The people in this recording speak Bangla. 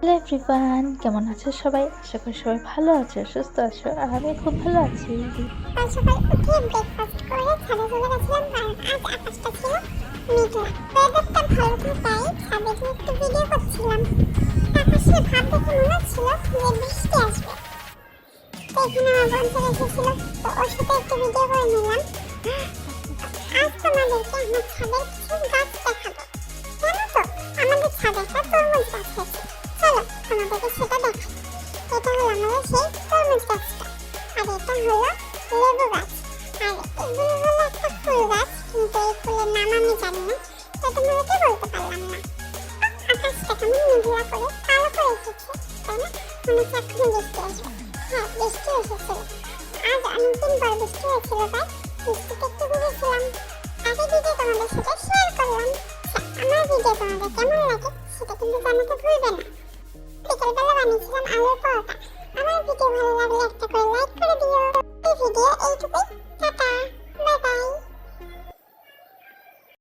হ্যালো এভরিওয়ান কেমন আছো সবাই? আশা করি সবাই ভালো আছো, সুস্থ আছো, আর আমি খুব ভালো আছি। কাল সকালে করে চলে গেছিলাম, কারণ আজ আকাশটা ছিল ভালো থাকায় ছাদে গিয়ে একটু ভিডিও করছিলাম। আকাশে ভাব দেখে মনে হচ্ছিল যে বৃষ্টি আসবে। তো আজ ছাদের তরমুজ গাছ তোমাদেরকে সেটা দেখাই এটা হলো আমাদের সেই তরমুজ গাছটা। আর এটা হলো লেবু গাছ। আর এগুলো হলো একটা ফুল গাছ কিন্তু এই ফুলের নাম আমি জানি না তো তোমাদেরকে বলতে পারলাম না। আকাশটা কেমন মেঘলা করে কালো করে এসেছে তাই না? মনে হচ্ছে এখনই বৃষ্টি আসবে? হ্যাঁ বৃষ্টি এসেছিল আজ অনেকদিন পর বৃষ্টি হয়েছিল, তাই বৃষ্টিতে একটু ঘুরেছিলাম। আগে ভিডিও তোমাদের সাথে শেয়ার করলাম। আমার ভিডিও তোমাদের কেমন লাগে, সেটা কিন্তু জানাতে ভুলবে না। বিকেলবেলা বানিয়েছিলাম আলুর পরোটা আমার ভিডিও ভালো লাগলে একটা করে